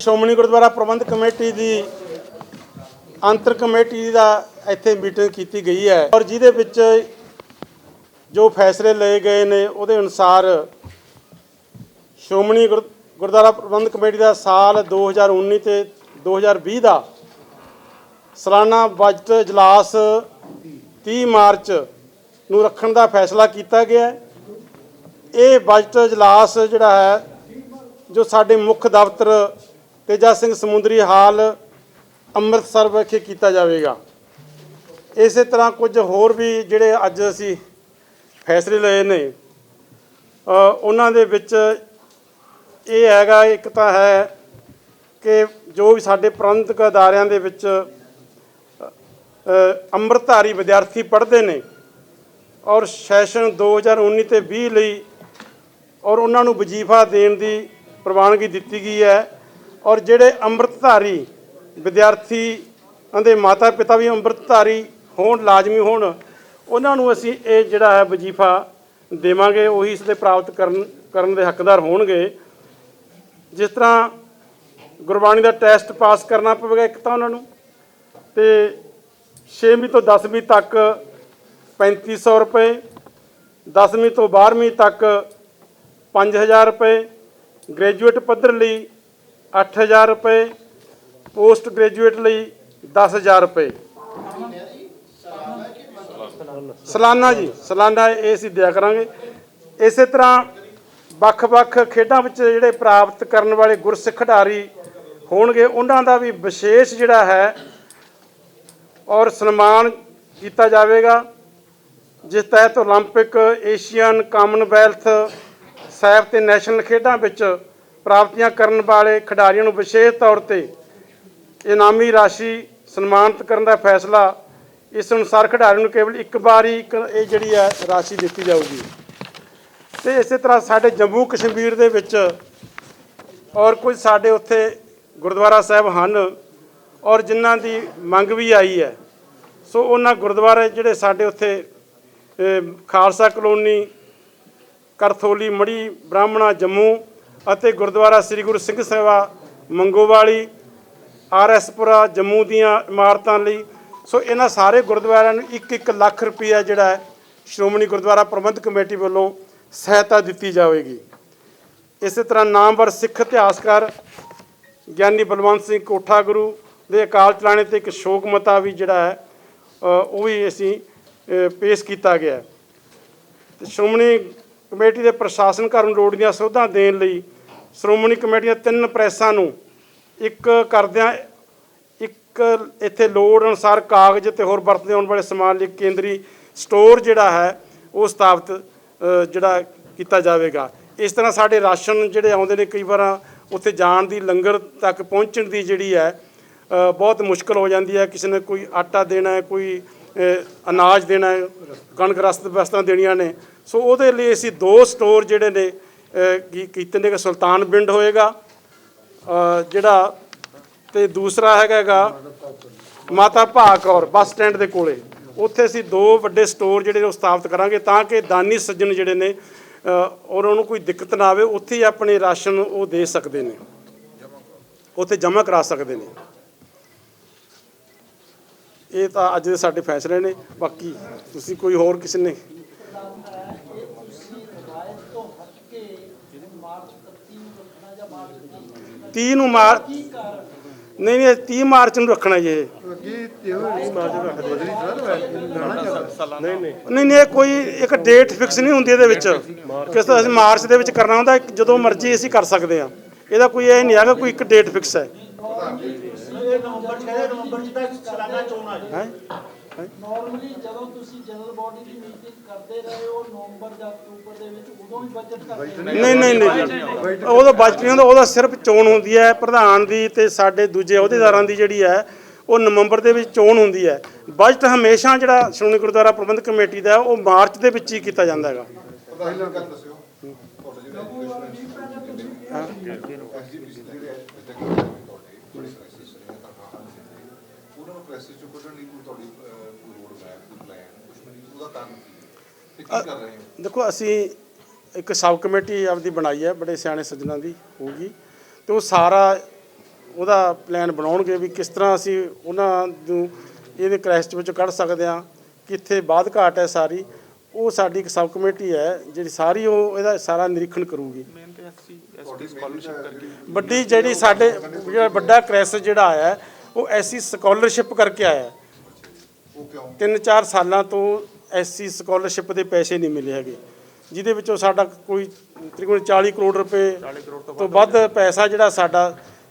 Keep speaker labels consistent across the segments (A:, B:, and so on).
A: ਸ਼੍ਰੋਮਣੀ ਗੁਰਦੁਆਰਾ ਪ੍ਰਬੰਧ ਕਮੇਟੀ ਦੀ, ਅੰਤਰ ਕਮੇਟੀ ਦਾ ਇੱਥੇ ਮੀਟਿੰਗ ਕੀਤੀ ਗਈ ਹੈ ਔਰ ਜਿਹਦੇ ਵਿੱਚ ਜੋ ਫੈਸਲੇ ਲਏ ਗਏ ਨੇ, ਉਹਦੇ ਅਨੁਸਾਰ ਸ਼੍ਰੋਮਣੀ ਗੁਰ- ਗੁਰਦੁਆਰਾ ਪ੍ਰਬੰਧ ਕਮੇਟੀ ਦਾ ਸਾਲ 2019 ਤੇ 2020 ਦਾ ਸਾਲਾਨਾ ਬਜਟ ਇਜਲਾਸ 30 ਮਾਰਚ ਨੂੰ ਰੱਖਣ ਦਾ ਫੈਸਲਾ ਕੀਤਾ ਗਿਆ ਇਹ ਬਜਟ ਇਜਲਾਸ ਜਿਹੜਾ ਹੈ, ਜੋ ਸਾਡੇ ਮੁੱਖ ਦਫ਼ਤਰ ਤੇਜਾ ਸਿੰਘ ਸਮੁੰਦਰੀ ਹਾਲ ਅੰਮ੍ਰਿਤਸਰ ਵਿਖੇ ਕੀਤਾ ਜਾਵੇਗਾ। ਇਸੇ ਤਰ੍ਹਾਂ ਕੁਝ ਹੋਰ ਵੀ ਜਿਹੜੇ ਅੱਜ ਅਸੀਂ ਫੈਸਲੇ ਲਏ ਨੇ ਉਹਨਾਂ ਦੇ ਵਿੱਚ ਇਹ ਹੈਗਾ, ਇੱਕ ਤਾਂ ਹੈ ਕਿ ਜੋ ਵੀ ਸਾਡੇ ਪ੍ਰਬੰਧਕ ਅਦਾਰਿਆਂ ਦੇ ਵਿੱਚ ਅੰਮ੍ਰਿਤਧਾਰੀ ਵਿਦਿਆਰਥੀ ਪੜ੍ਹਦੇ ਨੇ ਔਰ ਸੈਸ਼ਨ 2019 ਤੇ 20 ਲਈ ਔਰ ਉਹਨਾਂ ਨੂੰ ਵਜ਼ੀਫਾ ਦੇਣ ਦੀ ਪ੍ਰਵਾਨਗੀ ਦਿੱਤੀ ਗਈ ਹੈ ਔਰ ਜਿਹੜੇ ਅੰਮ੍ਰਿਤਧਾਰੀ ਵਿਦਿਆਰਥੀ ਉਹਦੇ ਮਾਤਾ ਪਿਤਾ ਵੀ ਅੰਮ੍ਰਿਤਧਾਰੀ ਹੋਣ, ਲਾਜ਼ਮੀ ਹੋਣ, ਉਹਨਾਂ ਨੂੰ ਅਸੀਂ ਇਹ ਜਿਹੜਾ ਹੈ ਵਜ਼ੀਫਾ ਦੇਵਾਂਗੇ, ਉਹੀ ਇਸ ਦੇ ਪ੍ਰਾਪਤ ਕਰਨ ਕਰਨ ਦੇ ਹੱਕਦਾਰ ਹੋਣਗੇ। ਜਿਸ ਤਰ੍ਹਾਂ ਗੁਰਬਾਣੀ ਦਾ ਟੈਸਟ ਪਾਸ ਕਰਨਾ ਪਵੇਗਾ ਇੱਕ ਤਾਂ ਉਹਨਾਂ ਨੂੰ, ਤੇ 6ਵੀਂ ਤੋਂ 10ਵੀਂ ਤੱਕ 3500 ਰੁਪਏ 10ਵੀਂ ਤੋਂ 12ਵੀਂ ਤੱਕ 5000 ਰੁਪਏ, ਗ੍ਰੈਜੂਏਟ ਪੱਧਰ ਲਈ 8000 ਰੁਪਏ ਪੋਸਟ ਗ੍ਰੈਜੂਏਟ ਲਈ 10000 ਰੁਪਏ ਸਾਲਾਨਾ ਜੀ ਸਾਲਾਨਾ ਇਹ ਅਸੀਂ ਦਿਆ ਕਰਾਂਗੇ ਇਸੇ ਤਰ੍ਹਾਂ ਵੱਖ-ਵੱਖ ਖੇਡਾਂ ਵਿੱਚ ਜਿਹੜੇ ਪ੍ਰਾਪਤ ਕਰਨ ਵਾਲੇ ਗੁਰਸਿੱਖ ਖਿਡਾਰੀ ਹੋਣਗੇ ਉਹਨਾਂ ਦਾ ਵੀ ਵਿਸ਼ੇਸ਼ ਜਿਹੜਾ ਹੈ ਔਰ ਸਨਮਾਨ ਕੀਤਾ ਜਾਵੇਗਾ ਜਿਸ ਤਹਿਤ 올림픽 ਏਸ਼ੀਅਨ ਕਾਮਨਵੈਲਥ ਸੈਫ ਤੇ ਨੈਸ਼ਨਲ ਖੇਡਾਂ ਵਿੱਚ ਪ੍ਰਾਪਤੀਆਂ ਕਰਨ ਵਾਲੇ ਖਿਡਾਰੀਆਂ ਨੂੰ ਵਿਸ਼ੇਸ਼ ਤੌਰ ਤੇ ਇਨਾਮੀ ਰਾਸ਼ੀ ਸਨਮਾਨਿਤ ਕਰਨ ਦਾ ਫੈਸਲਾ, ਇਸ ਅਨੁਸਾਰ ਖਿਡਾਰੀ ਨੂੰ ਕੇਵਲ ਇੱਕ ਵਾਰ ਹੀ ਇਹ ਜਿਹੜੀ ਹੈ ਰਾਸ਼ੀ ਦਿੱਤੀ ਜਾਊਗੀ। ਤੇ ਇਸੇ ਤਰ੍ਹਾਂ ਸਾਡੇ ਜੰਮੂ ਕਸ਼ਮੀਰ ਦੇ ਵਿੱਚ ਔਰ ਕੁਝ ਸਾਡੇ ਉੱਥੇ ਗੁਰਦੁਆਰਾ ਸਾਹਿਬ ਹਨ ਔਰ ਜਿਨ੍ਹਾਂ ਦੀ ਮੰਗ ਵੀ ਆਈ ਹੈ। ਸੋ ਉਹਨਾਂ ਗੁਰਦੁਆਰੇ ਜਿਹੜੇ ਸਾਡੇ ਉੱਥੇ ਖਾਲਸਾ ਕਲੋਨੀ, ਕਰਥੋਲੀ ਮੜੀ ਬ੍ਰਾਹਮਣਾ, ਜੰਮੂ ਅਤੇ ਗੁਰਦੁਆਰਾ ਸ੍ਰੀ ਗੁਰੂ ਸਿੰਘ ਸੇਵਾ ਮੰਗੋਵਾਲੀ ਆਰਐਸਪੁਰਾ ਜੰਮੂ ਦੀਆਂ ਇਮਾਰਤਾਂ ਲਈ ਸੋ ਇਹਨਾਂ ਸਾਰੇ ਗੁਰਦੁਆਰਿਆਂ ਨੂੰ 1-1 ਲੱਖ ਰੁਪਈਆ ਜਿਹੜਾ ਹੈ, ਸ਼੍ਰੋਮਣੀ ਗੁਰਦੁਆਰਾ ਪ੍ਰਬੰਧਕ ਕਮੇਟੀ ਵੱਲੋਂ ਸਹਾਇਤਾ ਦਿੱਤੀ ਜਾਵੇਗੀ ਇਸੇ ਤਰ੍ਹਾਂ ਨਾਮਵਰ ਸਿੱਖ ਇਤਿਹਾਸਕਾਰ ਗਿਆਨੀ ਬਲਵੰਤ ਸਿੰਘ ਕੋਠਾ ਗੁਰੂ ਦੇ ਅਕਾਲ ਚਲਾਣੇ ਤੇ ਇੱਕ ਸ਼ੋਕ ਮਤਾ ਵੀ ਜਿਹੜਾ ਹੈ ਉਹ ਵੀ ਅਸੀਂ ਪੇਸ਼ ਕੀਤਾ ਗਿਆ ਹੈ। ਸ਼੍ਰੋਮਣੀ ਕਮੇਟੀ ਦੇ ਪ੍ਰਸ਼ਾਸਨ ਘਰ ਨੂੰ ਲੋੜ ਦੀਆਂ ਸਹੁੱਦਾਂ ਦੇਣ ਲਈ ਸ਼੍ਰੋਮਣੀ ਕਮੇਟੀ ਦੀਆਂ ਤਿੰਨ ਪ੍ਰੈਸਾਂ ਨੂੰ ਇੱਕ ਕਰਦਿਆਂ ਇੱਕ ਇੱਥੇ ਲੋੜ ਅਨੁਸਾਰ ਕਾਗਜ਼ ਤੇ ਹੋਰ ਵਰਤਦੇ ਆਉਣ ਵਾਲੇ ਸਮਾਨ ਲਈ ਕੇਂਦਰੀ ਸਟੋਰ ਜਿਹੜਾ ਹੈ, ਉਹ ਸਥਾਪਿਤ ਜਿਹੜਾ ਕੀਤਾ ਜਾਵੇਗਾ। ਇਸ ਤਰ੍ਹਾਂ ਸਾਡੇ ਰਾਸ਼ਨ ਜਿਹੜੇ ਆਉਂਦੇ ਨੇ ਕਈ ਵਾਰ ਉੱਥੇ ਜਾਣ ਦੀ, ਲੰਗਰ ਤੱਕ ਪਹੁੰਚਣ ਦੀ ਜਿਹੜੀ ਹੈ ਬਹੁਤ ਮੁਸ਼ਕਲ ਹੋ ਜਾਂਦੀ ਹੈ। ਕਿਸੇ ਨੇ ਕੋਈ ਆਟਾ ਦੇਣਾ ਹੈ, ਕੋਈ ਅਨਾਜ ਦੇਣਾ ਹੈ, ਕਣਕ ਰਸਤ ਵਸਤਾਂ ਦੇਣੀਆਂ ਨੇ ਸੋ ਉਹਦੇ ਲਈ ਅਸੀਂ ਦੋ ਸਟੋਰ ਜਿਹੜੇ ਨੇ ਕੀਤੇ ਨੇ ਕਿ ਸੁਲਤਾਨ ਬਿੰਡ ਹੋਏਗਾ ਜਿਹੜਾ ਤੇ ਦੂਸਰਾ ਹੈਗਾ ਮਾਤਾ ਭਾਗ ਕੌਰ ਬੱਸ ਸਟੈਂਡ ਦੇ ਕੋਲੇ। ਉੱਥੇ ਅਸੀਂ ਦੋ ਵੱਡੇ ਸਟੋਰ ਜਿਹੜੇ ਉਹ ਸਥਾਪਿਤ ਕਰਾਂਗੇ ਤਾਂ ਕਿ ਦਾਨੀ ਸੱਜਣ ਜਿਹੜੇ ਨੇ ਅ, ਔਰ ਉਹਨੂੰ ਕੋਈ ਦਿੱਕਤ ਨਾ ਆਵੇ ਉੱਥੇ ਹੀ ਆਪਣੇ ਰਾਸ਼ਨ ਉਹ ਦੇ ਸਕਦੇ ਨੇ। ਉੱਥੇ ਜਮ੍ਹਾਂ ਕਰਾ ਸਕਦੇ ਨੇ। ਇਹ ਤਾਂ ਅੱਜ ਦੇ ਸਾਡੇ ਫੈਸਲੇ ਨੇ। ਬਾਕੀ ਤੁਸੀਂ ਕੋਈ ਹੋਰ ਕਿਸੇ ਨੇ ਤੀਹ ਨੂੰ ਮਾਰ ਨਹੀਂ ਨਹੀਂ 30 ਮਾਰਚ ਨੂੰ ਰੱਖਣਾ ਜੀ। ਇਹ ਨਹੀਂ ਨਹੀਂ। ਇਹ ਕੋਈ ਇੱਕ ਡੇਟ ਫਿਕਸ ਨਹੀਂ ਹੁੰਦੀ ਇਹਦੇ ਵਿੱਚ। ਕਿਸ ਤਰ੍ਹਾਂ ਅਸੀਂ ਮਾਰਚ ਦੇ ਵਿੱਚ ਕਰਨਾ ਹੁੰਦਾ ਜਦੋਂ ਮਰਜ਼ੀ ਅਸੀਂ ਕਰ ਸਕਦੇ ਹਾਂ ਇਹਦਾ ਕੋਈ ਇਹ ਨਹੀਂ ਹੈਗਾ ਕੋਈ ਇੱਕ ਡੇਟ ਫਿਕਸ ਹੈ।
B: ਇਹ ਨਵੰਬਰ 6 ਨਵੰਬਰ ਚ ਤਾਂ ਸਾਲਾਨਾ ਚੋਣ ਆ
A: ਹੈ?
C: ਨਾਰਮਲੀ ਜਦੋਂ ਤੁਸੀਂ ਜਨਰਲ ਬਾਡੀ ਦੀ ਮੀਟਿੰਗ ਕਰਦੇ ਰਹੇ ਹੋ ਨਵੰਬਰ ਜਾਂ ਅਕਤੂਬਰ ਦੇ ਵਿੱਚ ਉਦੋਂ ਵੀ ਬਜਟ ਕਰਦੇ ਰਹੇ
A: ਨਹੀਂ ਨਹੀਂ ਨਹੀਂ ਉਹਦਾ ਬਜਟ ਨਹੀਂ ਹੁੰਦਾ ਉਹਦਾ ਸਿਰਫ ਚੋਣ ਹੁੰਦੀ ਹੈ ਪ੍ਰਧਾਨ ਦੀ ਤੇ ਸਾਡੇ ਦੂਜੇ ਅਹੁਦੇਦਾਰਾਂ ਦੀ ਜਿਹੜੀ ਹੈ ਉਹ ਨਵੰਬਰ ਦੇ ਵਿੱਚ ਚੋਣ ਹੁੰਦੀ ਹੈ। ਬਜਟ ਹਮੇਸ਼ਾ ਜਿਹੜਾ ਸ਼੍ਰੋਮਣੀ ਗੁਰਦੁਆਰਾ ਪ੍ਰਬੰਧਕ ਕਮੇਟੀ ਦਾ ਉਹ ਮਾਰਚ ਦੇ ਵਿੱਚ ਹੀ ਕੀਤਾ ਜਾਂਦਾ ਹੈਗਾ।
D: ਹਾਂ। ਉਹਨਾਂ ਨੂੰ ਕ੍ਰਾਈਸਿਸ ਚੋਂ ਕੱਢਣ ਲਈ ਕੋਈ ਤੁਹਾਡੀ ਅਹ, ਕੋਈ ਰੋਡ ਮੈਪ ਕੋਈ ਪਲਾਨ ਕੁਝ ਵੀ ਨਹੀਂ ਉਹਦਾ ਕਾਰਨ ਕੀ ਹੈ? ਤੇ ਕੀ ਕਰ ਰਹੇ ਹੋ?
A: ਦੇਖੋ ਅਸੀਂ ਇੱਕ ਸਬ ਕਮੇਟੀ ਆਪਦੀ ਬਣਾਈ ਹੈ ਬੜੇ ਸਿਆਣੇ ਸੱਜਣਾ ਦੀ ਹੋਊਗੀ। ਤੇ ਉਹ ਸਾਰਾ ਉਹਦਾ ਪਲਾਨ ਬਣਾਉਣਗੇ ਵੀ ਕਿਸ ਤਰ੍ਹਾਂ ਅਸੀਂ ਉਹਨਾਂ ਨੂੰ ਇਹਦੇ ਕ੍ਰੈਸ਼ ਵਿੱਚੋਂ ਕੱਢ ਸਕਦੇ ਹਾਂ ਕਿੱਥੇ ਬਾਦ ਘਾਟ ਹੈ ਸਾਰੀ। ਉਹ ਸਾਡੀ ਇੱਕ ਸਬ ਕਮੇਟੀ ਹੈ ਜਿਹੜੀ ਸਾਰੀ ਉਹ ਇਹਦਾ ਸਾਰਾ ਨਿਰੀਖਣ ਕਰੂਗੀ। ਵੱਡੀ ਜਿਹੜੀ ਸਾਡੇ ਜਿਹੜਾ ਵੱਡਾ ਕ੍ਰੈਸ਼ ਜਿਹੜਾ ਆਇਆ ਹੈ, ਉਹ ਐਸੀ ਸਕਾਲਰਸ਼ਿਪ ਕਰਕੇ ਆਇਆ। ਹੈ।
D: ਉਹ ਕਿਉਂ?
A: ਤਿੰਨ ਚਾਰ ਸਾਲਾਂ ਤੋਂ ਐਸਸੀ ਸਕਾਲਰਸ਼ਿਪ ਦੇ ਪੈਸੇ ਨਹੀਂ ਮਿਲੇ ਹੈਗੇ। ਜਿਹਦੇ ਵਿੱਚੋਂ ਸਾਡਾ ਕੋਈ ਤਕਰੀਬਨ 40 ਕਰੋੜ ਰੁਪਏ ਤੋਂ ਵੱਧ ਪੈਸਾ ਜਿਹੜਾ ਸਾਡਾ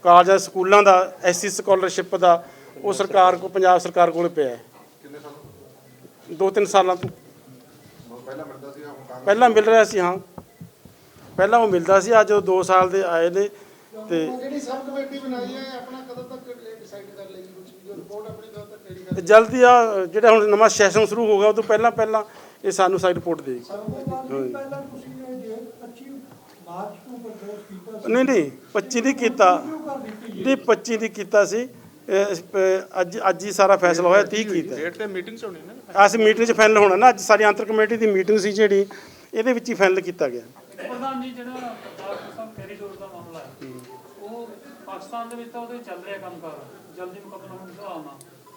A: ਕਾਲਜਾਂ ਸਕੂਲਾਂ ਦਾ ਐਸਸੀ ਸਕਾਲਰਸ਼ਿਪ ਦਾ ਉਹ ਸਰਕਾਰ ਕੋ ਪੰਜਾਬ ਸਰਕਾਰ ਕੋਲ ਪਿਆ ਹੈ।
D: ਕਿੰਨੇ ਸਾਲ
A: ਦੋ ਤਿੰਨ ਸਾਲਾਂ ਤੋਂ।
D: ਪਹਿਲਾਂ ਮਿਲਦਾ ਸੀ ਹੁਣ ਕਾਂਗਰਸ
A: ਪਹਿਲਾਂ ਮਿਲ ਰਿਹਾ ਸੀ ਹਾਂ। ਪਹਿਲਾਂ ਉਹ ਮਿਲਦਾ ਸੀ ਅੱਜ ਉਹ 2 ਸਾਲ ਦੇ ਆਏ ਨੇ ਤੇ
E: ਜਿਹੜੀ ਸਬ ਕਮੇਟੀ ਬਣਾਈ ਹੈ ਆਪਣਾ ਕਦੋਂ ਤੱਕ
A: ਜਲਦੀ ਆ ਜਿਹੜਾ ਹੁਣ ਨਵਾਂ ਸੈਸ਼ਨ ਸ਼ੁਰੂ ਹੋ ਗਿਆ ਉਹ ਤੋਂ ਪਹਿਲਾਂ ਪਹਿਲਾਂ ਇਹ ਸਾਨੂੰ ਸਾਰੀ ਰਿਪੋਰਟ ਦੇਗੀ।
B: ਪਹਿਲਾਂ ਤੁਸੀਂ ਇਹ ਜੇ 25 ਮਾਰਚ ਨੂੰ ਪ੍ਰਪੋਜ਼ ਕੀਤਾ ਸੀ
A: ਨਹੀਂ ਨਹੀਂ 25 ਨਹੀਂ ਕੀਤਾ। ਨਹੀਂ 25 ਦੀ ਕੀਤਾ ਸੀ। ਅੱਜ ਅੱਜ ਹੀ ਸਾਰਾ ਫੈਸਲਾ ਹੋਇਆ 30 ਕੀਤਾ।
F: ਡੇਟ ਤੇ ਮੀਟਿੰਗ ਹੋਣੀ ਨਾ।
A: ਅਸੀਂ ਮੀਟਿੰਗ 'ਚ ਫਾਈਨਲ ਹੋਣਾ ਨਾ ਅੱਜ ਸਾਡੀ ਅੰਤਰ ਕਮੇਟੀ ਦੀ ਮੀਟਿੰਗ ਸੀ ਜਿਹੜੀ ਇਹਦੇ ਵਿੱਚ ਹੀ ਫਾਈਨਲ ਕੀਤਾ ਗਿਆ।
G: ਪ੍ਰਧਾਨ ਜੀ ਜਿਹੜਾ ਪੰਜਾਬ ਕਿਸਾਨ ਕੈਰੀਡੋਰ ਦਾ ਮਾਮਲਾ ਹੈ ਉਹ ਪਾਕਿਸਤਾਨ ਦੇ ਵਿੱਚ ਤਾਂ ਉਹਦੇ ਚੱਲ ਰਿਹਾ ਕੰਮ ਕਰ ਜਲਦੀ ਮੁਕੰਮਲ ਹੋਣ ਦੀ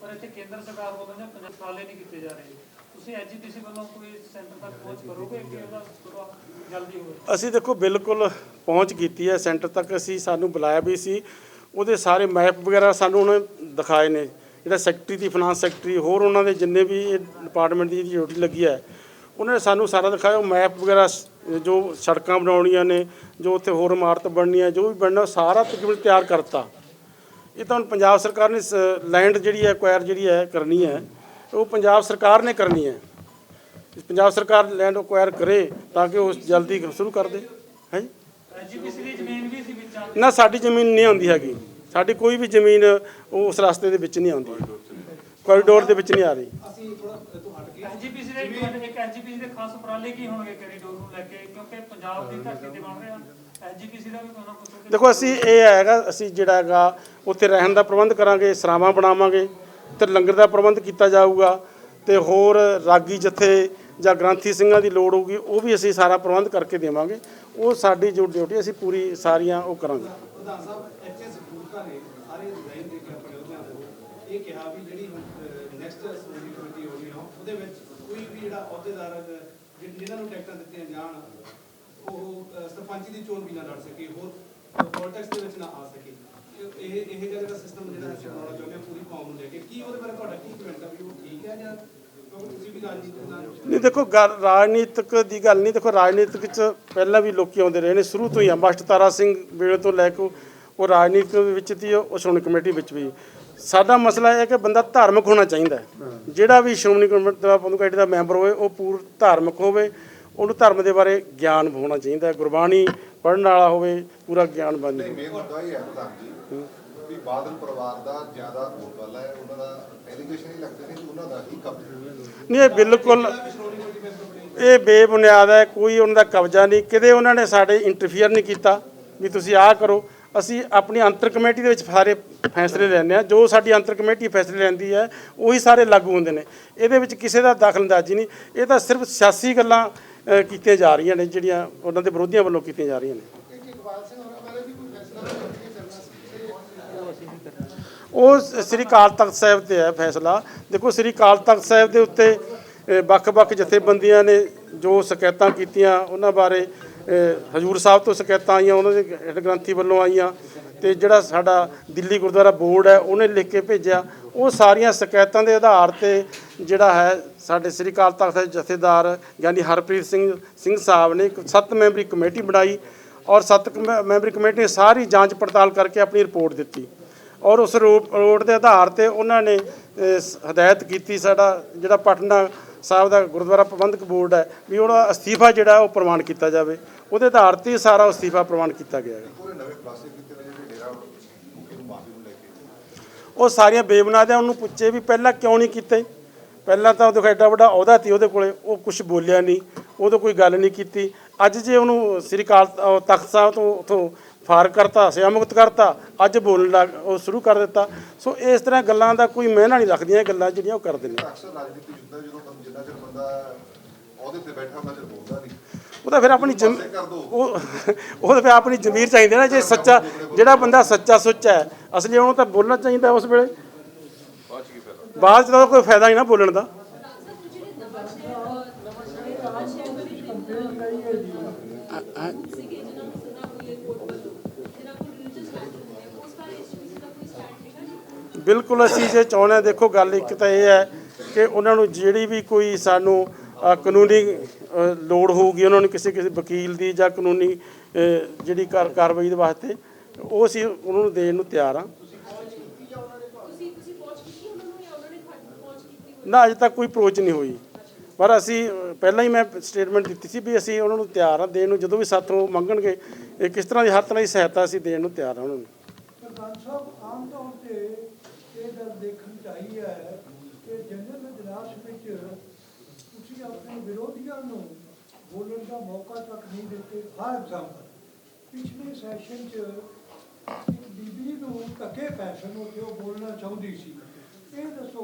G: ਪਰ ਇੱਥੇ ਕੇਂਦਰ ਸਰਕਾਰ ਵੱਲੋਂ ਜਾਂ ਪੰਜਾਬ ਸਾਲੇ ਨਹੀਂ ਕੀਤੇ ਜਾ ਰਹੇ। ਤੁਸੀਂ ਐਜੀਪੀਸੀ ਵੱਲੋਂ ਕੋਈ ਸੈਂਟਰ ਤੱਕ ਪਹੁੰਚ ਕਰੋਗੇ ਕਿ ਉਹਦਾ ਜਲਦੀ ਹੋਵੇ?
A: ਅਸੀਂ ਦੇਖੋ ਬਿਲਕੁਲ ਪਹੁੰਚ ਕੀਤੀ ਹੈ ਸੈਂਟਰ ਤੱਕ। ਅਸੀਂ ਸਾਨੂੰ ਬੁਲਾਇਆ ਵੀ ਸੀ। ਉਹਦੇ ਸਾਰੇ ਮੈਪ ਵਗੈਰਾ ਸਾਨੂੰ ਉਹਨੇ ਦਿਖਾਏ ਨੇ। ਜਿਹੜਾ ਸੈਕਟਰੀ ਦੀ ਫਾਈਨਾਂਸ ਸੈਕਟਰੀ ਹੋਰ ਉਹਨਾਂ ਦੇ ਜਿੰਨੇ ਵੀ ਇਹ ਡਿਪਾਰਟਮੈਂਟ ਦੀ ਡਿਊਟੀ ਲੱਗੀ ਹੈ ਉਹਨਾਂ ਨੇ ਸਾਨੂੰ ਸਾਰਾ ਦਿਖਾਇਆ। ਉਹ ਮੈਪ ਵਗੈਰਾ ਜੋ ਸੜਕਾਂ ਬਣਾਉਣੀਆਂ ਨੇ ਜੋ ਉੱਥੇ ਹੋਰ ਇਮਾਰਤ ਬਣਨੀ ਜੋ ਵੀ ਬਣਨਾ ਸਾਰਾ ਤਕਰੀਬਨ ਤਿਆਰ ਕਰਤਾ। ਇਹ ਤਾਂ ਹੁਣ ਪੰਜਾਬ ਸਰਕਾਰ ਨੇ ਲੈਂਡ ਜਿਹੜੀ ਹੈ ਐਕਵਾਇਰ ਜਿਹੜੀ ਹੈ, ਕਰਨੀ ਹੈ, ਉਹ ਪੰਜਾਬ ਸਰਕਾਰ ਨੇ ਕਰਨੀ ਹੈ। ਪੰਜਾਬ ਸਰਕਾਰ ਲੈਂਡ ਐਕਵਾਇਰ ਕਰੇ, ਤਾਂ ਕਿ ਉਹ ਜਲਦੀ ਸ਼ੁਰੂ ਕਰ ਦੇ। ਹੈ?
G: ਜੀ ਦੀ ਜ਼ਮੀਨ ਵੀ ਸੀ ਵਿੱਚ
A: ਨਾ, ਸਾਡੀ ਜ਼ਮੀਨ ਨਹੀਂ ਆਉਂਦੀ ਹੈਗੀ। ਸਾਡੀ ਕੋਈ ਵੀ ਜ਼ਮੀਨ ਉਹ ਉਸ ਰਸਤੇ ਦੇ ਵਿੱਚ ਨਹੀਂ ਆਉਂਦੀ। ਕੋਰੀਡੋਰ ਦੇ ਵਿੱਚ ਨਹੀਂ ਆ ਰਹੀ।
G: ਐਜੀਪੀਸੀ ਦੇ ਇੱਕ- ਇੱਕ ਦੇ ਖਾਸ ਉਪਰਾਲੇ ਕੀ ਹੋਣਗੇ ਕੈਰੀਡੋਰ ਨੂੰ ਲੈ ਕੇ? ਕਿਉਂਕਿ ਪੰਜਾਬ ਦੀ ਧਰਤੀ ਤੇ ਬਣ ਰਿਹਾ ਐਜੀਪੀਸੀ
A: ਦੇਖੋ ਅਸੀਂ ਇਹ ਹੈਗਾ ਅਸੀਂ ਜਿਹੜਾ ਹੈਗਾ ਉੱਥੇ ਰਹਿਣ ਦਾ ਪ੍ਰਬੰਧ ਕਰਾਂਗੇ ਸਰਾਵਾਂ ਬਣਾਵਾਂਗੇ ਤੇ ਲੰਗਰ ਦਾ ਪ੍ਰਬੰਧ ਕੀਤਾ ਜਾਊਗਾ ਤੇ ਹੋਰ ਰਾਗੀ ਜਥੇ ਜਾਂ ਗ੍ਰੰਥੀ ਸਿੰਘਾਂ ਦੀ ਲੋੜ ਹੋਊਗੀ ਉਹ ਵੀ ਅਸੀਂ ਸਾਰਾ ਪ੍ਰਬੰਧ ਕਰਕੇ ਦੇਵਾਂਗੇ। ਉਹ ਸਾਡੀ ਜੋ ਡਿਊਟੀ ਅਸੀਂ ਪੂਰੀ ਸਾਰੀਆਂ ਉਹ ਕਰਾਂਗੇ।
H: ਪ੍ਰਧਾਨ ਸਾਹਿਬ ਐਚਐਸ ਗੁਰਕਾ ਨੇ ਸਾਰੇ ਡਿਜ਼ਾਈਨ ਦੇ ਕੇ ਆਪਣੇ ਉਹਦਿਆਂ ਇਹ ਕਿਹਾ ਵੀ ਜਿਹੜੀ ਨੈਕਸਟ ਅਸੈਂਬਲੀ ਕਮੇਟੀ ਹੋਣੀ ਆ ਉਹਦੇ ਵਿੱਚ ਕੋਈ ਵੀ ਜਿਹੜਾ ਅਹੁਦੇਦਾਰ ਹੈ, ਨੂੰ ਟਿਕਟਾਂ ਦਿੱਤੀਆਂ ਜਾਣ ਉਹ ਸਰਪੰਚੀ ਦੀ ਚੋਣ ਵੀ ਨਾ ਲੜ ਸਕੇ ਹੋਰ ਪੋਲਿਟਿਕਸ ਦੇ ਵਿੱਚ ਨਾ ਆ ਸਕੇ। ਇਹ ਇਹ ਇਹ ਜਿਹਾ ਜਿਹੜਾ ਸਿਸਟਮ ਜਿਹੜਾ ਅਸੀਂ ਬਣਾਉਣਾ ਚਾਹੁੰਦੇ ਹਾਂ ਪੂਰੀ ਕੌਮ ਨੂੰ ਲੈ ਕੇ ਕੀ ਉਹਦੇ ਬਾਰੇ ਤੁਹਾਡਾ ਕੀ ਕਮੈਂਟ ਆ ਵੀ ਉਹ ਠੀਕ ਹੈ ਜਾਂ
A: ਨਹੀਂ ਦੇਖੋ ਰਾਜਨੀਤਿਕ ਦੀ ਗੱਲ ਨਹੀਂ ਦੇਖੋ ਰਾਜਨੀਤਿਕ ਚ ਪਹਿਲਾਂ ਵੀ ਲੋਕੀ ਆਉਂਦੇ ਰਹੇ ਨੇ ਸ਼ੁਰੂ ਤੋਂ ਹੀ ਆ। ਮਾਸਟਰ ਤਾਰਾ ਸਿੰਘ ਵੇਲੇ ਤੋਂ ਲੈ ਕੇ ਉਹ ਰਾਜਨੀਤਿਕ ਵਿੱਚ ਦੀ ਉਹ ਸ਼੍ਰੋਮਣੀ ਕਮੇਟੀ ਵਿੱਚ ਵੀ। ਸਾਡਾ ਮਸਲਾ ਇਹ ਹੈ ਕਿ ਬੰਦਾ ਧਾਰਮਿਕ ਹੋਣਾ ਚਾਹੀਦਾ ਹੈ। ਜਿਹੜਾ ਵੀ ਸ਼੍ਰੋਮਣੀ ਕਮੇਟੀ ਦਾ ਪ੍ਰਬੰਧਕ ਕਮੇਟੀ ਦਾ ਮੈਂਬਰ ਹੋਵੇ ਉਹ ਪੂਰ ਧਾਰਮਿਕ ਹੋਵੇ ਉਹਨੂੰ ਧਰਮ ਦੇ ਬਾਰੇ ਗਿਆਨ ਹੋਣਾ ਚਾਹੀਦਾ। ਗੁਰਬਾਣੀ ਪੜ੍ਹਨ ਵਾਲਾ ਹੋਵੇ ਪੂਰਾ ਗਿਆਨ ਬੰਦ
D: ਨਹੀਂ ਮੇਨ ਮੁੱਦਾ ਇਹ ਹੈ ਪ੍ਰਧਾਨ ਜੀ ਵੀ ਬਾਦਲ ਪਰਿਵਾਰ ਦਾ ਜ਼ਿਆਦਾ ਬੋਲਬਾਲਾ ਹੈ ਉਹਨਾਂ ਦਾ ਐਲੀਗੇਸ਼ਨ ਹੀ ਲੱਗਦੇ ਨੇ ਕਿ ਉਹਨਾਂ ਦਾ ਹੀ ਕਬਜ਼ਾ
A: ਨਹੀਂ ਇਹ ਬਿਲਕੁਲ ਇਹ ਬੇਬੁਨਿਆਦ ਹੈ ਕੋਈ ਉਹਨਾਂ ਦਾ ਕਬਜ਼ਾ ਨਹੀਂ। ਕਿਤੇ ਉਹਨਾਂ ਨੇ ਸਾਡੇ ਇੰਟਰਫੀਅਰ ਨਹੀਂ ਕੀਤਾ ਵੀ ਤੁਸੀਂ ਆਹ ਕਰੋ। ਅਸੀਂ ਆਪਣੀ ਅੰਤਰ ਕਮੇਟੀ ਦੇ ਵਿੱਚ ਸਾਰੇ ਫੈਸਲੇ ਲੈਂਦੇ ਆ ਜੋ ਸਾਡੀ ਅੰਤਰ ਕਮੇਟੀ ਫੈਸਲੇ ਲੈਂਦੀ ਹੈ ਉਹੀ ਸਾਰੇ ਲਾਗੂ ਹੁੰਦੇ ਨੇ। ਇਹਦੇ ਵਿੱਚ ਕਿਸੇ ਦਾ ਦਖਲਅੰਦਾਜ਼ੀ ਨਹੀਂ। ਇਹ ਤਾਂ ਸਿਰਫ ਸਿਆਸੀ ਗੱਲਾਂ ਅ, ਕੀਤੀਆਂ ਜਾ ਰਹੀਆਂ ਨੇ ਜਿਹੜੀਆਂ ਉਹਨਾਂ ਦੇ ਵਿਰੋਧੀਆਂ ਵੱਲੋਂ ਕੀਤੀਆਂ ਜਾ ਰਹੀਆਂ ਨੇ। ਉਹ ਸ- ਸ੍ਰੀ ਅਕਾਲ ਤਖਤ ਸਾਹਿਬ ਤੇ ਹੈ ਫੈਸਲਾ। ਦੇਖੋ ਸ੍ਰੀ ਅਕਾਲ ਤਖਤ ਸਾਹਿਬ ਦੇ ਉੱਤੇ ਅ, ਵੱਖ-ਵੱਖ ਜਥੇਬੰਦੀਆਂ ਨੇ ਜੋ ਸ਼ਿਕਾਇਤਾਂ ਕੀਤੀਆਂ ਉਹਨਾਂ ਬਾਰੇ ਹਜੂਰ ਸਾਹਿਬ ਤੋਂ ਸ਼ਿਕਾਇਤਾਂ ਆਈਆਂ ਉਹਨਾਂ ਦੇ ਹੈਡ ਗ੍ਰੰਥੀ ਵੱਲੋਂ ਆਈਆਂ ਤੇ ਜਿਹੜਾ ਸਾਡਾ ਦਿੱਲੀ ਗੁਰਦੁਆਰਾ ਬੋਰਡ ਹੈ ਉਹਨੇ ਲਿਖ ਕੇ ਭੇਜਿਆ। ਉਹ ਸਾਰੀਆਂ ਸ਼ਿਕਾਇਤਾਂ ਦੇ ਆਧਾਰ ਤੇ ਜਿਹੜਾ ਹੈ ਸਾਡੇ ਸ੍ਰੀ ਅਕਾਲ ਤਖਤ ਦੇ ਜਥੇਦਾਰ ਯਾਨੀ ਹਰਪ੍ਰੀਤ ਸਿੰਘ ਸਿੰਘ ਸਾਹਿਬ ਨੇ ਇੱਕ ਸੱਤ ਮੈਂਬਰੀ ਕਮੇਟੀ ਬਣਾਈ ਔਰ ਸੱਤ ਕਮੈ- ਮੈਂਬਰੀ ਕਮੇਟੀ ਨੇ ਸਾਰੀ ਜਾਂਚ ਪੜਤਾਲ ਕਰਕੇ ਆਪਣੀ ਰਿਪੋਰਟ ਦਿੱਤੀ। ਔਰ ਉਸ ਰਿਪੋਰਟ ਦੇ ਆਧਾਰ ਤੇ ਉਹਨਾਂ ਨੇ ਅਹ, ਹਦਾਇਤ ਕੀਤੀ ਸਾਡਾ ਜਿਹੜਾ ਪਟਨਾ ਸਾਹਿਬ ਦਾ ਗੁਰਦੁਆਰਾ ਪ੍ਰਬੰਧਕ ਬੋਰਡ ਹੈ ਵੀ ਉਹਦਾ ਅਸਤੀਫਾ ਜਿਹੜਾ ਉਹ ਪ੍ਰਵਾਨ ਕੀਤਾ ਜਾਵੇ। ਉਹਦੇ ਆਧਾਰ ਤੇ ਸਾਰਾ ਅਸਤੀਫਾ ਪ੍ਰਵਾਨ ਕੀਤਾ ਗਿਆ ਹੈ। ਉਹ ਸਾਰੀਆਂ ਬੇਬੁਨਿਆਦ ਉਹਨੂੰ ਪੁੱਛੇ ਵੀ ਪਹਿਲਾਂ ਕਿਉਂ ਨਹੀਂ ਕੀਤੇ? ਪਹਿਲਾਂ ਤਾਂ ਕੋਲ ਐਡਾ ਵੱਡਾ ਅਹੁਦਾ ਸੀ ਉਹਦੇ ਕੋਲੇ ਉਹ ਕੁਝ ਬੋਲਿਆ ਨਹੀਂ ਉਹਦੋਂ ਕੋਈ ਗੱਲ ਨਹੀਂ ਕੀਤੀ। ਅੱਜ ਜੇ ਉਹਨੂੰ ਸ੍ਰੀ ਅਹ ਤਖਤ ਸਾਹਿਬ ਤੋਂ ਉਥੋਂ ਫਾਰ ਕਰਤਾ ਸਿਆ ਮੁਕਤ ਕਰਤਾ ਅੱਜ ਬੋਲਣ ਲੱਗ ਉਹ ਸ਼ੁਰੂ ਕਰ ਦਿੱਤਾ। ਸੋ ਇਸ ਤਰ੍ਹਾਂ ਗੱਲਾਂ ਦਾ ਕੋਈ ਮਹਿਨਾ ਨਹੀਂ ਰੱਖਦੀਆਂ ਇਹ ਗੱਲਾਂ ਜਿਹੜੀਆਂ ਉਹ ਕਰਦੇ ਨੇ
D: ਅਕਸਰ ਰਾਜਨੀਤੀ ਜਿੱਦਾਂ ਜਦੋਂ ਬੰਦਾ ਤੇ ਬੈਠਾ ਬੋਲਦਾ ਨਹੀਂ।
A: ਉਹ ਤਾਂ ਫਿਰ ਆਪਣੀ ਜ਼ਮ। ਉਹ ਉਹ ਤਾਂ ਫਿਰ ਆਪਣੀ ਜ਼ਮੀਰ ਚਾਹੀਦੀ ਨਾ ਜੇ ਸੱਚਾ ਜਿਹੜਾ ਬੰਦਾ ਸੱਚਾ ਸੁੱਚਾ ਹੈ ਅਸਲੀ ਉਹਨੂੰ ਤਾਂ ਬੋਲਣਾ ਚਾਹੀਦਾ ਉਸ ਵੇਲੇ।
D: ਬਾਅਦ ਚ
A: ਤਾਂ ਕੋਈ ਫਾਇਦਾ ਹੀ ਨਾ ਬੋਲਣ ਦਾ। ਬਿਲਕੁਲ ਅਸੀਂ ਜੇ ਚਾਹੁੰਦੇ ਹਾਂ ਦੇਖੋ ਗੱਲ ਇੱਕ ਤਾਂ ਇਹ ਹੈ ਕਿ ਉਹਨਾਂ ਨੂੰ ਜਿਹੜੀ ਵੀ ਕੋਈ ਸਾਨੂੰ ਕਾਨੂੰਨੀ ਲੋੜ ਹੋਊਗੀ, ਉਹਨਾਂ ਨੂੰ ਕਿਸੇ ਕਿਸੇ ਵਕੀਲ ਦੀ ਜਾਂ ਕਾਨੂੰਨੀ ਜਿਹੜੀ ਕਾਰਵਾਈ ਦੇ ਵਾਸਤੇ, ਉਹ ਅਸੀਂ ਉਹਨਾਂ ਨੂੰ ਦੇਣ ਨੂੰ ਤਿਆਰ ਹਾਂ। ਨਾ, ਅਜੇ ਤੱਕ ਕੋਈ ਅਪਰੋਚ ਨਹੀਂ ਹੋਈ। ਪਰ ਅਸੀਂ ਪਹਿਲਾਂ ਹੀ ਮੈਂ ਸਟੇਟਮੈਂਟ ਦਿੱਤੀ ਸੀ ਵੀ ਅਸੀਂ ਉਹਨਾਂ ਨੂੰ ਤਿਆਰ ਹਾਂ ਦੇਣ ਨੂੰ, ਜਦੋਂ ਵੀ ਸਾਥੋਂ ਮੰਗਣਗੇ, ਇਹ ਕਿਸ ਤਰ੍ਹਾਂ ਦੀ, ਹਰ ਤਰ੍ਹਾਂ ਦੀ ਸਹਾਇਤਾ ਅਸੀਂ ਦੇਣ ਨੂੰ ਤਿਆਰ ਹਾਂ ਉਹਨਾਂ ਨੂੰ।
B: ਪ੍ਰਧਾਨ ਸਾਹਿਬ ਆਮ ਤੌਰ ਤੇ ਇਹ ਗੱਲ ਦੇਖਣ ਚ ਆਈ ਹੈ ਕਿ ਜਨਰਲ ਇਜਲਾਸ ਵਿੱਚ ਤੁਸੀਂ ਆਪਣੇ ਵਿਰੋਧੀਆਂ ਨੂੰ ਬੋਲਣ ਦਾ ਮੌਕਾ ਤੱਕ ਨਹੀਂ ਦਿੱਤੇ। ਫਾਰ ਐਗਜ਼ਾਮਪਲ ਪਿਛਲੇ ਸੈਸ਼ਨ 'ਚ ਇੱਕ ਬੀਬੀ ਨੂੰ ਧੱਕੇ ਪੈਸੇ ਨੂੰ ਉਹ ਬੋਲਣਾ ਚਾਹੁੰਦੀ ਸੀ। ਇਹ ਦੱਸੋ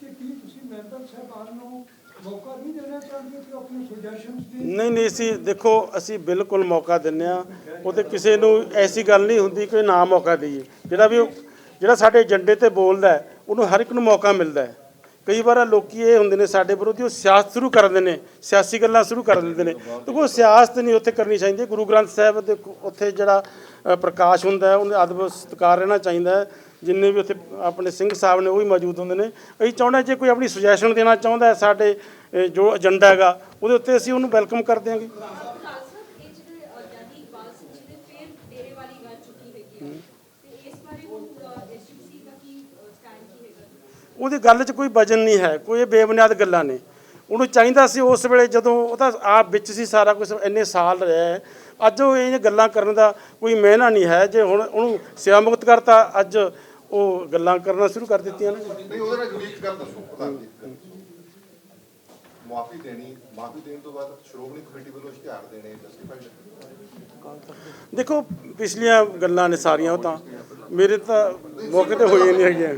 B: ਕਿ ਕੀ ਤੁਸੀਂ ਮੈਂਬਰ ਸਾਹਿਬਾਨ ਨੂੰ ਮੌਕਾ ਨਹੀਂ ਦੇਣਾ ਚਾਹੁੰਦੇ ਕਿ ਉਹ ਸੁਜੈਸ਼ਨਸ ਦੇਣ?
A: ਨਹੀਂ ਨਹੀਂ, ਅਸੀਂ ਦੇਖੋ, ਅਸੀਂ ਬਿਲਕੁਲ ਮੌਕਾ ਦਿੰਨੇ ਆ ਉਹ ਕਿਸੇ ਨੂੰ ਐਸੀ ਗੱਲ ਨਹੀਂ ਹੁੰਦੀ ਕਿ ਨਾ ਮੌਕਾ ਦਈਏ। ਜਿਹੜਾ ਵੀ ਜਿਹੜਾ ਸਾਡੇ ਏਜੰਡੇ ਤੇ ਬੋਲਦਾ ਉਹਨੂੰ ਹਰ ਇੱਕ ਨੂੰ ਮੌਕਾ ਮਿਲਦਾ ਹੈ। ਕਈ ਵਾਰ ਲੋਕੀ ਇਹ ਹੁੰਦੇ ਨੇ ਸਾਡੇ ਵਿਰੋਧੀ, ਉਹ ਸਿਆਸਤ ਸ਼ੁਰੂ ਕਰ ਦਿੰਦੇ ਨੇ, ਸਿਆਸੀ ਗੱਲਾਂ ਸ਼ੁਰੂ ਕਰ ਦਿੰਦੇ ਨੇ। ਤੇ ਕੋਈ ਸਿਆਸਤ ਨਹੀਂ ਉੱਥੇ ਕਰਨੀ ਚਾਹੀਦੀ, ਗੁਰੂ ਗ੍ਰੰਥ ਸਾਹਿਬ ਦੇ ਉੱਥੇ ਜਿਹੜਾ ਪ੍ਰਕਾਸ਼ ਹੁੰਦਾ ਹੈ, ਉਹਨੇ ਅਦਬ ਸਤਿਕਾਰ ਰਹਿਣਾ ਚਾਹੀਦਾ ਹੈ। ਜਿੰਨੇ ਵੀ ਉੱਥੇ ਆਪਣੇ ਸਿੰਘ ਸਾਹਿਬ ਨੇ, ਉਹ ਵੀ ਮੌਜੂਦ ਹੁੰਦੇ ਨੇ। ਅਸੀਂ ਚਾਹੁੰਦੇ ਹਾਂ ਜੇ ਕੋਈ ਆਪਣੀ ਸੁਜੈਸ਼ਨ ਦੇਣਾ ਚਾਹੁੰਦਾ ਸਾਡੇ ਜੋ ਏਜੰਡਾ ਹੈਗਾ, ਉਹਦੇ ਉੱਤੇ ਅਸੀਂ ਉਹਨੂੰ ਵੈਲਕਮ ਕਰ ਦਿਆਂਗੇ
F: ਖਾਲਸਾ ਇਹ ਜਿਹੜੇ ਗਿਆਨੀ ਇਕਬਾਲ ਸਿੰਘ ਜੀ ਨੇ ਫੇਰ ਡੇਰੇ ਵਾਲੀ ਗੱਲ ਚੁੱਕੀ ਹੈਗੀ ਹੈ ਤੇ ਇਸ ਬਾਰੇ ਹੁਣ ਐਸਜੀਪੀਸੀ ਦਾ ਕੀ ਸਟੈਂਡ ਕੀ ਹੈਗਾ
A: ਉਹਦੀ ਗੱਲ 'ਚ ਕੋਈ ਵਜਨ ਨਹੀਂ ਹੈ ਕੋਈ ਇਹ ਬੇਬੁਨਿਆਦ ਗੱਲਾਂ ਨੇ। ਉਹਨੂੰ ਚਾਹੀਦਾ ਸੀ ਉਸ ਵੇਲੇ ਜਦੋਂ ਉਹ ਤਾਂ ਆਪ ਵਿੱਚ ਸੀ ਸਾਰਾ ਕੁਝ ਇੰਨੇ ਸਾਲ ਰਿਹਾ ਹੈ। ਅੱਜ ਉਹ ਇਹ ਗੱਲਾਂ ਕਰਨ ਦਾ ਕੋਈ ਮਹਿਨਾ ਨਹੀਂ ਹੈ। ਜੇ ਹੁਣ ਉਹਨੂੰ ਸੇਵਾ ਮੁਕਤ ਕਰਤਾ ਅੱਜ ਉਹ ਗੱਲਾਂ ਕਰਨਾ ਸ਼ੁਰੂ ਕਰ ਦਿੱਤੀਆਂ ਨੇ।
D: ਨਹੀਂ ਉਹਦੇ ਨਾਲ ਇੱਕ ਗੱਲ ਦੱਸੋ ਪ੍ਰਧਾਨ ਜੀ। ਮਾਫੀ ਦੇਣੀ ਮਾਫੀ ਦੇਣ ਤੋਂ ਬਾਅਦ ਸ਼੍ਰੋਮਣੀ ਕਮੇਟੀ ਵੱਲੋਂ ਇਸ਼ਤਿਹਾਰ ਦੇਣੇ ਜਸਟੀਫਾਈਡ
A: ਦੇਖੋ ਪਿਛਲੀਆਂ ਗੱਲਾਂ ਨੇ ਸਾਰੀਆਂ ਉਹ ਤਾਂ। ਮੇਰੇ ਤਾਂ ਮੌਕੇ ਤੇ ਹੋਈਆਂ ਨਹੀਂ ਹੈਗੀਆਂ।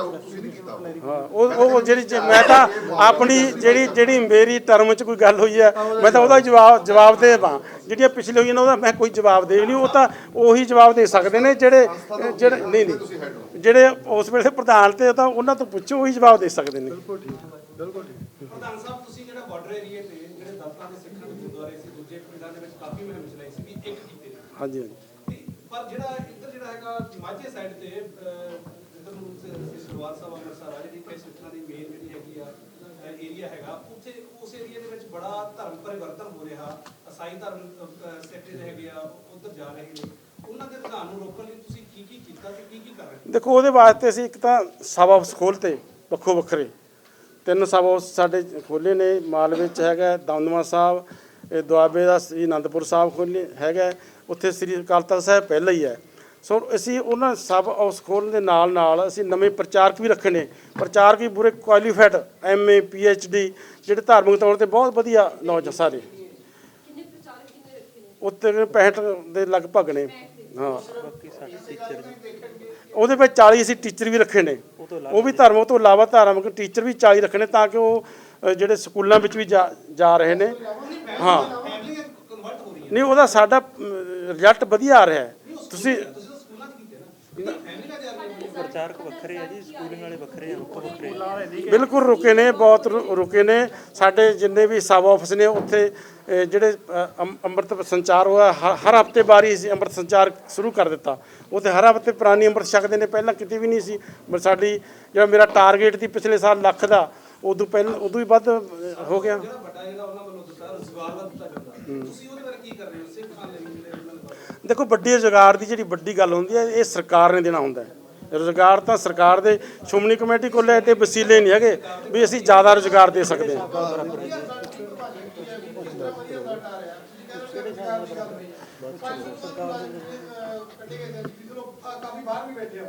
D: ਨਹੀਂ ਉਹ ਤੁਸੀਂ ਨਹੀਂ ਕੀਤਾ ਹੋਣਾ।
A: ਹਾਂ ਉਹ ਉਹ ਜਿਹੜੀ ਜੇ- ਮੈਂ ਤਾਂ ਆਪਣੀ ਜਿਹੜੀ ਜਿਹੜੀ ਮੇਰੀ ਟਰਮ 'ਚ ਕੋਈ ਗੱਲ ਹੋਈ ਹੈ ਮੈਂ ਤਾਂ ਉਹਦਾ ਜਵਾਬ ਜਵਾਬ ਦੇ ਪਾਂ ਜਿਹੜੀਆਂ ਪਿਛਲੇ ਹੋਈਆਂ ਨੇ ਉਹਦਾ ਮੈਂ ਕੋਈ ਜਵਾਬ ਦੇ ਨਹੀਂ ਉਹ ਤਾਂ ਉਹੀ ਜਵਾਬ ਦੇ ਸਕਦੇ ਨੇ ਜਿਹੜੇ ਜਿਹੜੇ ਨਹੀਂ ਨਹੀਂ। ਜਿਹੜੇ ਉਸ ਵੇਲੇ ਪ੍ਰਧਾਨ ਤੇ ਤਾਂ ਉਹਨਾਂ ਤੋਂ ਪੁੱਛੋ ਉਹੀ ਜਵਾਬ ਦੇ ਸਕਦੇ ਨੇ।
H: ਪ੍ਰਧਾਨ ਸਾਹਿਬ ਤੁਸੀਂ ਜਿਹੜਾ ਬਾਰਡਰ ਏਰੀਏ ਤੇ ਜਿਹੜੇ ਦਫ਼ਤਰਾਂ ਦੇ ਸਿੱਖਾਂ ਦੇ ਗੁਰਦੁਆਰੇ ਸੀ ਦੂਜੇ ਪਿੰਡਾਂ ਦੇ ਵਿੱਚ ਕਾਫੀ ਮੁਹਿੰਮ ਚਲਾਈ ਸੀ ਵੀ ਇੱਕ ਕੀਤੇ।
A: ਹਾਂਜੀ ਹਾਂਜੀ।
H: ਤੇ ਪਰ ਜਿਹੜਾ ਇੱਧਰ ਜਿਹੜਾ ਹੈਗਾ ਮਾਝੇ ਸਾਈਡ ਤੇ ਅਹ, ਇੱਧਰ ਨੂੰ ਸਰਵਾਰ ਸਾਹਿਬ ਅੰਮ੍ਰਿਤਸਰ ਆ ਜਿਹੜੀ ਕਿ ਸਿੱਖਾਂ ਦੀ ਮੇਨ ਜਿਹੜੀ ਹੈਗੀ ਆ ਏਰੀਆ ਹੈਗਾ, ਉੱਥੇ ਉਸ ਏਰੀਆ ਦੇ ਵਿੱਚ ਬੜਾ ਧਰਮ ਪਰਿਵਰਤਨ ਹੋ ਰਿਹਾ। ਅਸਾਈ ਧਰਮ ਸੈਕਟਰੀ ਹੈਗੇ ਆ, ਉੱਧਰ ਜਾ ਰਹੇ ਨੇ। ਉਹਨਾਂ ਦੇ ਰੁਝਾਨ ਨੂੰ ਰੋਕਣ ਲਈ ਤੁਸੀਂ ਕੀ ਕੀ ਕੀਤਾ ਤੇ ਕੀ ਕੀ ਕਰ ਰਹੇ
A: ਦੇਖੋ, ਉਹਦੇ ਵਾਸਤੇ ਅਸੀਂ ਇੱਕ ਤਾਂ ਸਬ ਹਾਊਸ ਖੋਲ੍ਹਤੇ ਵੱਖੋ ਵੱਖਰੇ। ਤਿੰਨ ਸਬ ਹਾਊਸ ਸਾਡੇ ਖੋਲ੍ਹੇ ਨੇ ਮਾਲਵੇ 'ਚ ਹੈਗਾ ਦਮਦਮਾ ਸਾਹਿਬ, ਇਹ ਦੁਆਬੇ ਦਾ ਸ੍ਰੀ ਅਨੰਦਪੁਰ ਸਾਹਿਬ ਖੋਲ੍ਹੇ ਹੈਗਾ ਉੱਥੇ ਸ੍ਰੀ ਅਕਾਲ ਤਖਤ ਸਾਹਿਬ ਪਹਿਲਾਂ ਹੀ ਹੈ। ਸੋ ਅਸੀਂ ਉਹਨਾਂ ਸਬ ਹਾਊਸ ਖੋਲ੍ਹਣ ਦੇ ਨਾਲ ਨਾਲ ਅਸੀਂ ਨਵੇਂ ਪ੍ਰਚਾਰਕ ਵੀ ਰੱਖੇ ਨੇ। ਪ੍ਰਚਾਰਕ ਵੀ ਪੂਰੇ ਕੁਆਲੀਫਾਈਡ ਐਮਏ ਡੀ ਜਿਹੜੇ ਧਾਰਮਿਕ ਤੌਰ ਤੇ ਬਹੁਤ ਵਧੀਆ ਨੌਜਵਾਨ ਸਾਰੇ।
F: ਕਿੰਨੇ ਪ੍ਰਚਾਰਕ ਕਿੰਨੇ ਰੱਖੇ ਨੇ?
A: ਉੱਤੇ 65 ਦੇ ਲਗਭਗ ਨੇ। ਹਾਂ। ਉਹਦੇ ਵਿੱਚ 40 ਅਸੀਂ ਟੀਚਰ ਵੀ ਰੱਖੇ ਨੇ। ਉਹ ਵੀ ਧਰਮ ਤੋਂ ਇਲਾਵਾ ਧਾਰਮਿਕ ਟੀਚਰ ਵੀ 40 ਰੱਖੇ ਨੇ ਤਾਂ ਕਿ ਉਹ ਜਿਹੜੇ ਸਕੂਲਾਂ ਵਿੱਚ ਵੀ ਜਾ ਰਹੇ ਨੇ। ਹਾਂ। ਨਹੀਂ ਉਹਦਾ ਸਾਡਾ ਰਿਜ਼ਲਟ ਵਧੀਆ ਆ ਰਿਹਾ ਤੁਸੀਂ
I: ਪ੍ਰਚਾਰਕ ਵੱਖਰੇ ਆ ਜੀ ਸਕੂਲਿੰਗ ਵਾਲੇ ਵੱਖਰੇ ਆ ਉੱਥੋਂ ਵੱਖਰੇ
A: ਬਿਲਕੁਲ ਰੁਕੇ ਨੇ ਬਹੁਤ ਰੁਕੇ ਨੇ। ਸਾਡੇ ਜਿੰਨੇ ਵੀ ਸਬ ਆਫਿਸ ਨੇ ਉੱਥੇ ਜਿਹੜੇ ਅੰਮ੍ਰਿਤ ਸੰਚਾਰ ਹੋਇਆ ਹ- ਹਰ ਹਫ਼ਤੇ ਬਾਰੀ ਅਸੀਂ ਅੰਮ੍ਰਿਤ ਸੰਚਾਰ ਸ਼ੁਰੂ ਕਰ ਦਿੱਤਾ। ਉੱਥੇ ਹਰ ਹਫ਼ਤੇ ਪੁਰਾਣੀ ਅੰਮ੍ਰਿਤ ਛਕਦੇ ਨੇ ਪਹਿਲਾਂ ਕਿਤੇ ਵੀ ਨਹੀਂ ਸੀ। ਪਰ ਸਾਡੀ ਜਿਹੜਾ ਮੇਰਾ ਟਾਰਗੇਟ ਸੀ ਪਿਛਲੇ ਸਾਲ ਲੱਖ ਦਾ ਉਦੋਂ ਪਹਿਲਾਂ ਉਦੋਂ ਵੀ ਵੱਧ ਹੋ ਗਿਆ।
H: ਜਿਹੜਾ ਵੱਡਾ ਜਿਹੜਾ ਉਹਨਾਂ ਵੱਲੋਂ ਦਿੱਤਾ ਰੁਜ਼ਗਾਰ ਦਾ ਦਿੱਤਾ ਜਾਂਦਾ। ਤੁਸੀਂ
A: ਦੇਖੋ ਵੱਡੀ ਰੁਜ਼ਗਾਰ ਦੀ ਜਿਹੜੀ ਵੱਡੀ ਗੱਲ ਹੁੰਦੀ ਹੈ, ਇਹ ਸਰਕਾਰ ਨੇ ਦੇਣਾ ਹੁੰਦਾ ਹੈ। ਰੁਜ਼ਗਾਰ ਤਾਂ ਸਰਕਾਰ ਦੇ ਸ਼੍ਰੋਮਣੀ ਕਮੇਟੀ ਕੋਲ ਐਡੇ ਵਸੀਲੇ ਨਹੀਂ ਹੈਗੇ ਵੀ ਅਸੀਂ ਜ਼ਿਆਦਾ ਰੁਜ਼ਗਾਰ ਦੇ ਸਕਦੇ ਹਾਂ।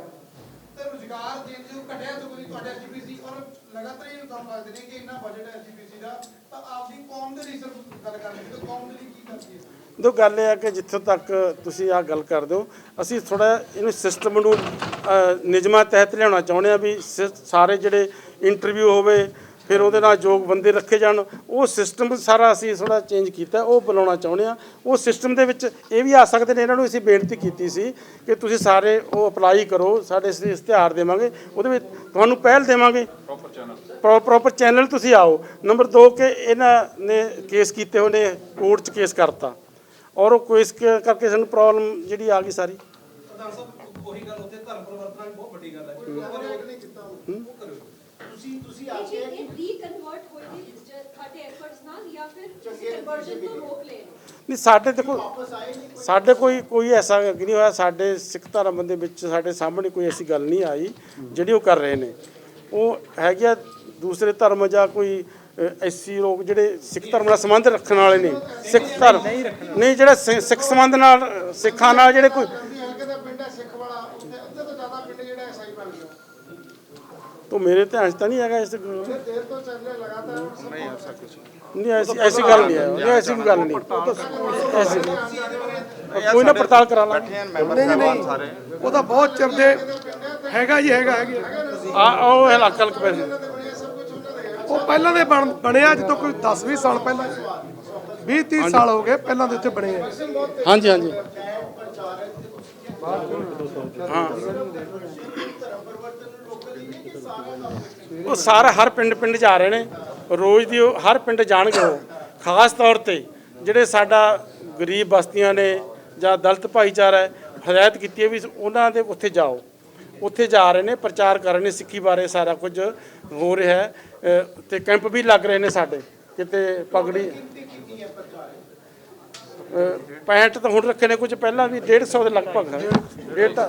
E: ਰੁਜ਼ਗਾਰ ਦੇਣ ਜੋ ਘਟਿਆ ਤੋਂ ਕੋਈ ਤੁਹਾਡੇ ਐਸਜੀਪੀਸੀ ਔਰ ਲਗਾਤਾਰ ਇਹ ਇਲਜ਼ਾਮ ਲੱਗਦੇ ਨੇ ਕਿ ਇੰਨਾ ਬਜਟ ਐਸਜੀਪੀਸੀ ਦਾ, ਤਾਂ ਆਪਦੀ ਕੌਮ ਦੇ ਲਈ ਸਿਰਫ ਗੱਲ ਕਰਦੇ ਤੇ ਕੌਮ ਦੇ ਲਈ ਕੀ ਕਰਦੀ ਹੈ?
A: ਦੋ ਗੱਲ ਇਹ ਹੈ ਕਿ ਜਿੱਥੋਂ ਤੱਕ ਤੁਸੀਂ ਆਹ ਗੱਲ ਕਰਦੇ ਹੋ ਅਸੀਂ ਥੋੜਾ ਇਹਨੂੰ ਸਿਸਟਮ ਨੂੰ ਨਿਯਮਾਂ ਤਹਿਤ ਲਿਆਉਣਾ ਚਾਹੁੰਦੇ ਆ ਵੀ ਸਾਰੇ ਜਿਹੜੇ ਇੰਟਰਵਿਊ ਹੋਵੇ ਫਿਰ ਉਹਦੇ ਨਾਲ ਯੋਗ ਬੰਦੇ ਰੱਖੇ ਜਾਣ ਉਹ ਸਿਸਟਮ ਸਾਰਾ ਅਸੀਂ ਥੋੜਾ ਚੇਂਜ ਕੀਤਾ ਉਹ ਬਣਾਉਣਾ ਚਾਹੁੰਦੇ ਆ ਉਹ ਸਿਸਟਮ ਦੇ ਵਿੱਚ ਇਹ ਵੀ ਆ ਸਕਦੇ ਨੇ ਇਹਨਾਂ ਨੂੰ ਅਸੀਂ ਬੇਨਤੀ ਕੀਤੀ ਸੀ ਕਿ ਤੁਸੀਂ ਸਾਰੇ ਉਹ ਅਪਲਾਈ ਕਰੋ ਸਾਡੇ ਇਸ਼ਤਿਹਾਰ ਦੇਵਾਂਗੇ ਉਹਦੇ ਵਿੱਚ ਤੁਹਾਨੂੰ ਪਹਿਲ ਦੇਵਾਂਗੇ। ਪ੍ਰੋਪਰ ਚੈਨਲ ਤੁਸੀਂ ਆਓ। ਨੰਬਰ 2 ਕਿ ਇਹਨਾਂ ਨੇ ਕੇਸ ਕੀਤੇ ਨੇ ਕੋਰਟ 'ਚ ਕੇਸ ਕਰਤਾ। ਔਰ ਉਹ ਕੇਸ ਕ- ਕਰਕੇ ਸਾਨੂੰ ਪ੍ਰੋਬਲਮ ਜਿਹੜੀ ਆ ਗਈ ਸਾਰੀ।
H: ਪ੍ਰਧਾਨ ਸਾਹਿਬ ਉਹੀ ਗੱਲ ਉੱਥੇ ਧਰਮ ਪਰਿਵਰਤਨ ਵੀ ਬਹੁਤ ਵੱਡੀ ਗੱਲ ਹੈ। ਜੀ ਉਹ ਨਹੀਂ ਕੀਤਾ ਉਹ। ਕਰੋ ਤੁਸੀਂ ਤੁਸੀਂ ਆ ਕੇ
F: ਇਹ ਰੀਕਨਵਰਟ ਹੋਏ ਨੇ ਜ- ਤੁਹਾਡੇ ਐਫਰਟਸ ਨਾਲ ਜਾਂ ਫਿਰ ਕਨਵਰਜਨ ਤੋਂ ਰੋਕ ਲਏ ਨੇ
A: ਨਹੀਂ ਸਾਡੇ ਤੇ ਕੋਈ ਸਾਡੇ ਕੋਈ ਕੋਈ ਐਸਾ ਨਹੀਂ ਹੋਇਆ। ਸਾਡੇ ਸਿੱਖ ਧਰਮ ਦੇ ਵਿੱਚ ਸਾਡੇ ਸਾਹਮਣੇ ਕੋਈ ਐਸੀ ਗੱਲ ਨਹੀਂ ਆਈ ਜਿਹੜੀ ਉਹ ਕਰ ਰਹੇ ਨੇ। ਉਹ ਹੈਗੇ ਆ ਦੂਸਰੇ ਧਰਮ ਜਾਂ ਕੋਈ ਅ, ਐਸੀ ਲੋਕ ਜਿਹੜੇ ਸਿੱਖ ਧਰਮ ਨਾਲ ਸੰਬੰਧ ਰੱਖਣ ਵਾਲੇ ਨੇ ਸਿੱਖ ਧਰਮ। ਨਹੀਂ ਜਿਹੜਾ ਸਿੱਖ ਸੰਬੰਧ ਨਾਲ ਸਿੱਖਾਂ ਨਾਲ ਜਿਹੜੇ ਕੋਈ
E: ਗਾਂਧੀ ਹਲਕੇ ਦਾ ਪਿੰਡ ਹੈ ਸਿੱਖ ਵਾਲਾ ਉੱਥੇ ਅੱਧੇ ਤੋਂ ਜ਼ਿਆਦਾ ਪਿੰਡ ਜਿਹੜਾ ਐਸਆਈ ਬਣ ਗਿਆ
A: ਤੋਂ ਮੇਰੇ ਧਿਆਨ 'ਚ ਤਾਂ ਨਹੀਂ ਹੈਗਾ ਇਸ
E: ਤੋਂ ਚੱਲ ਰਿਹਾ ਲਗਾਤਾਰ ਨਹੀਂ ਐਸਾ ਕੁਝ
A: ਨਹੀਂ। ਐਸੀ ਐਸੀ ਗੱਲ ਨਹੀਂ ਹੈ। ਨਹੀਂ ਐਸੀ ਕੋਈ ਗੱਲ ਨਹੀਂ। ਐਸੀ ਕੋਈ ਨਾ ਪੜਤਾਲ ਕਰਾ ਲਾਂਗੇ।
B: ਨਹੀਂ ਨਹੀਂ ਉਹ ਤਾਂ ਬਹੁਤ ਚਿਰ ਦੇ ਹੈਗਾ ਜੀ ਹੈਗਾ ਹੈਗੇ
A: ਆ ਉਹ ਇਲਾਕਾ ਲਕ ਪੈਸੇ
B: ਉਹ ਪਹਿਲਾਂ ਦੇ ਬਣ ਬਣਿਆ ਜਦੋਂ ਕੋਈ 10 20 ਸਾਲ ਪਹਿਲਾਂ। 20 30 ਸਾਲ ਹੋ ਗਏ ਪਹਿਲਾਂ ਦੇ ਉੱਥੇ ਬਣੇ ਆ।
A: ਹਾਂਜੀ ਹਾਂਜੀ। ਹਾਂ। ਉਹ ਸਾਰਾ ਹਰ ਪਿੰਡ ਪਿੰਡ ਜਾ ਰਹੇ ਨੇ। ਰੋਜ਼ ਦੀ ਉਹ ਹਰ ਪਿੰਡ ਜਾਣਗੇ ਉਹ। ਖਾਸ ਤੌਰ ਤੇ ਜਿਹੜੇ ਸਾਡਾ ਗਰੀਬ ਬਸਤੀਆਂ ਨੇ ਜਾਂ ਦਲਿਤ ਭਾਈਚਾਰਾ ਹੈ ਹਦਾਇਤ ਕੀਤੀ ਹੈ ਵੀ ਉਹਨਾਂ ਦੇ ਉੱਥੇ ਜਾਓ। ਉੱਥੇ ਜਾ ਰਹੇ ਨੇ ਪ੍ਰਚਾਰ ਕਰ ਰਹੇ ਨੇ ਸਿੱਖੀ ਬਾਰੇ ਸਾਰਾ ਕੁਝ ਹੋ ਰਿਹਾ ਹੈ। ਤੇ ਕੈਂਪ ਵੀ ਲੱਗ ਰਹੇ ਨੇ ਸਾਡੇ ਕਿਤੇ ਪਗੜੀ ਅ, 65 ਤਾਂ ਹੁਣ ਰੱਖੇ ਨੇ ਕੁਝ ਪਹਿਲਾਂ ਵੀ 150 ਦੇ ਲਗਭਗ ਹੈ। ਤਾਂ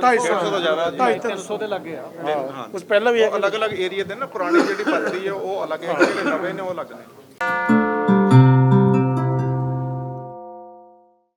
A: 250
J: ਤੋਂ ਜ਼ਿਆਦਾ ਜੀ
A: 300 ਦੇ ਲੱਗੇ ਆ। ਕੁਝ ਪਹਿਲਾਂ ਵੀ ਹੈ
J: ਅਲੱਗ-ਅਲੱਗ ਏਰੀਆ ਦੇ ਨਾ ਪੁਰਾਣੀ ਜਿਹੜੀ ਪਰਚੀ ਹੈ ਉਹ ਅਲੱਗ ਹੈ ਜਿਹੜੇ ਨਵੇਂ ਨੇ ਉਹ ਅਲੱਗ ਨੇ।